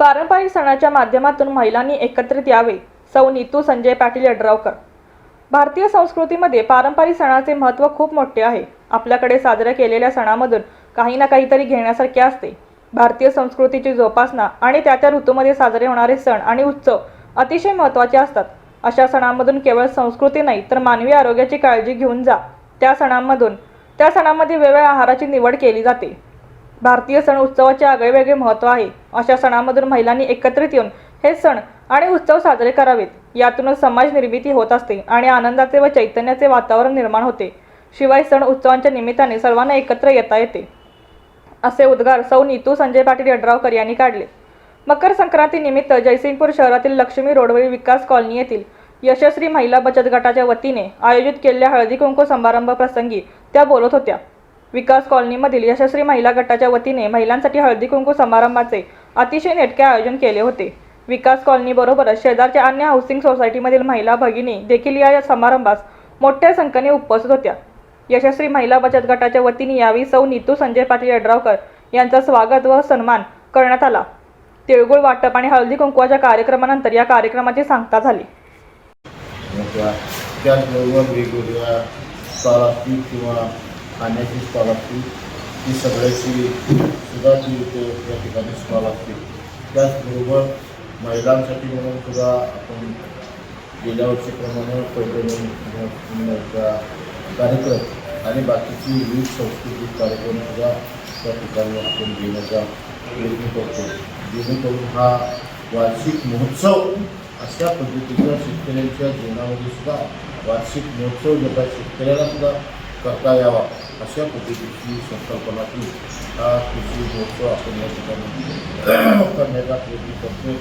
पारंपरिक सणाच्या माध्यमातून महिलांनी एकत्रित यावे सौ नीतू संजय पाटील यड्रावकर. भारतीय संस्कृतीमध्ये पारंपरिक सणाचे महत्त्व खूप मोठे आहे. आपल्याकडे साजऱ्या केलेल्या सणामधून काही ना काहीतरी घेण्यासारखे असते. भारतीय संस्कृतीची जोपासना आणि त्या त्या ऋतूमध्ये साजरे होणारे सण आणि उत्सव अतिशय महत्त्वाचे असतात. अशा सणांमधून केवळ संस्कृती नाही तर मानवी आरोग्याची काळजी घेऊन जा. त्या सणांमधून त्या सणामध्ये वेगवेगळ्या आहाराची निवड केली जाते. भारतीय सण उत्सवाचे आगळेवेगळे महत्त्व आहे. अशा सणामधून महिलांनी एकत्रित येऊन हे सण आणि उत्सव साजरे करावेत. यातूनच समाज निर्मिती होत असते आणि आनंदाचे व चैतन्याचे वातावरण निर्माण होते. शिवाय सण उत्सवांच्या निमित्ताने सर्वांना एकत्र येता येते. असे उद्गार सौ नीतू संजय पाटील यड्रावकर यांनी काढले. मकर संक्रांतीनिमित्त जयसिंगपूर शहरातील लक्ष्मी रोडवरील विकास कॉलनी येथील यशस्वी महिला बचत गटाच्या वतीने आयोजित केलेल्या हळदी कुंकू समारंभ प्रसंगी त्या बोलत होत्या. विकास कॉलनीमधील यशस्वी महिला गटाच्या वतीने महिलांसाठी हळदी कुंकू समारंभाचे अतिशय नेटके आयोजन केले होते. विकास कॉलनीबरोबरच शेजारच्या अन्य हाऊसिंग सोसायटीमधील महिला भगिनी देखील या समारंभास मोठ्या संख्येने उपस्थित होत्या. यशस्वी महिला बचत गटाच्या वतीने यावेळी सौ नीतू संजय पाटील यड्रावकर यांचा स्वागत व सन्मान करण्यात आला. तिळगुळ वाटप आणि हळदी कुंकवाच्या कार्यक्रमानंतर या कार्यक्रमाची सांगता झाली. त्याचबरोबर वेगवेगळ्या किंवा खाण्याची स्टॉल असतील ती सगळ्याची सुद्धा ती इथे या ठिकाणी स्टॉल असतील त्याचबरोबर महिलांसाठी म्हणून सुद्धा आपण गेल्या वर्षीप्रमाणे पैठणीचा कार्यक्रम आणि बाकीची विविध सांस्कृतिक कार्यक्रम सुद्धा त्या ठिकाणी आपण घेण्याचा प्रयत्न करतो. जेणेकरून हा वार्षिक महोत्सव अशा पद्धतीचा शेतकऱ्यांच्या जीवनामध्ये सुद्धा वार्षिक महोत्सव जगात शेतकऱ्याला सुद्धा करता यावा. अशा पद्धतीची संकल्पनातून हा कृषी महोत्सव आपण या ठिकाणी करण्याचा प्रयत्न करतो